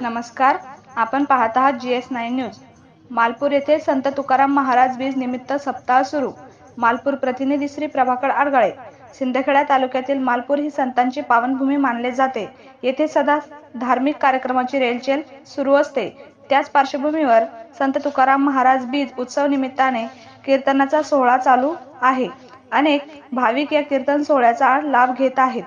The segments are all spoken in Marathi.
नमस्कार. आपण पाहत आहात G S nine news. Malpur येथे संत तुकाराम महाराज बीज निमित्त सप्ताह सुरू. मालपूर प्रतिनिधी श्री प्रभाकर आडगळे. सिंदखेडा तालुक्यातील मालपूर ही संतांची पावनभूमी मानले जाते. येथे सदा धार्मिक कार्यक्रमाची रेलचेल सुरू असते. त्याच पार्श्वभूमीवर संत तुकाराम महाराज बीज उत्सव निमित्ताने कीर्तनाचा सोहळा चालू आहे. अनेक भाविक या कीर्तन सोहळ्याचा लाभ घेत आहेत.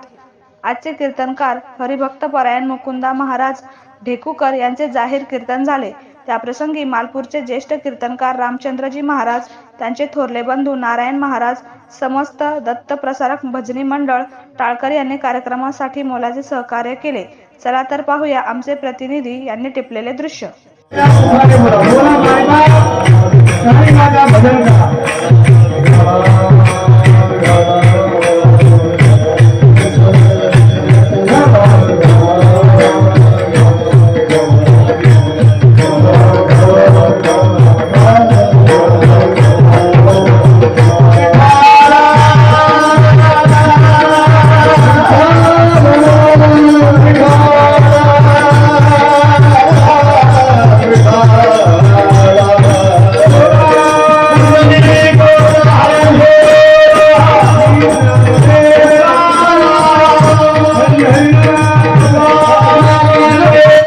आजचे कीर्तनकार हरिभक्त परायण मुकुंदा महाराज ढेकूकर यांचे जाहीर कीर्तन झाले. त्याप्रसंगी मालपूरचे ज्येष्ठ कीर्तनकार रामचंद्रजी महाराज त्यांचे थोरले बंधू नारायण महाराज समस्त दत्त प्रसारक भजनी मंडळ टाळकर यांनी कार्यक्रमासाठी मोलाचे सहकार्य केले. चला तर पाहूया आमचे प्रतिनिधी यांनी टिपलेले दृश्य.